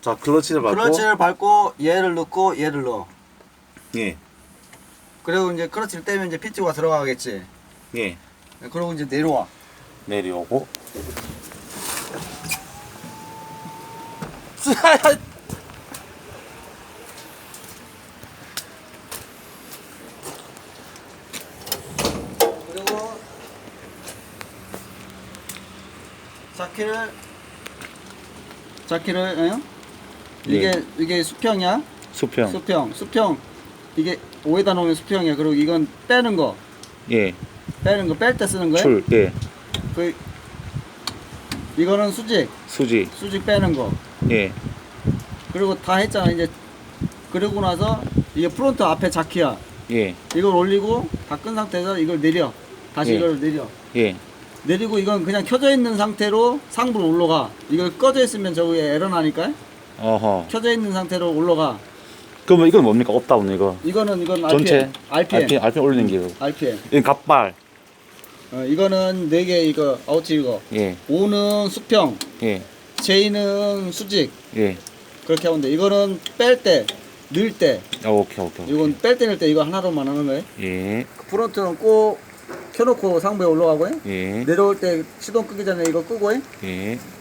자 클러치를 밟고 클러치를 밟고 얘를 넣고 얘를 넣어. 예. 그리고 이제 클러치를 떼면 이제 피트가 들어가겠지. 예. 그리고 이제 내려와. 내려오고 그리고 자키를 자키를 어? 이게 네. 이게 수평이야. 수평 수평 수평 이게 5에다 놓으면 수평이야. 그리고 이건 빼는 거 예. 빼는 거 뺄 때 쓰는 거야. 출 예. 그 이거는 수직 수지 수직 빼는 거. 예. 그리고 다 했잖아 이제 그러고 나서 이게 프론트 앞에 자키야. 예. 이걸 올리고 다 끈 상태에서 이걸 내려. 다시 예. 이걸 내려. 예. 내리고 이건 그냥 켜져 있는 상태로 상부로 올라가. 이거 꺼져 있으면 저기에 에러 나니까 어허. 켜져 있는 상태로 올라가. 그러면 이건 뭡니까? 업다운 이거. 이건 이건 전체 RPM. RPM, RPM 올리는 게 이거. RPM. 이건 갑발. 어, 이거는 네개 이거 아웃치 이거. 예. 5는 수평, 예. J는 수직. 예. 그렇게 하면 돼. 이거는 뺄 때, 넣을 때. 어, 오케이 오케이. 오케이. 이건 뺄때 넣을 때 이거 하나로만 하는 거예요. 예. 프론트는 꼭 켜놓고 상부에 올라가고 요. 예. 내려올 때 시동 끄기 전에 이거 끄고 요. 예.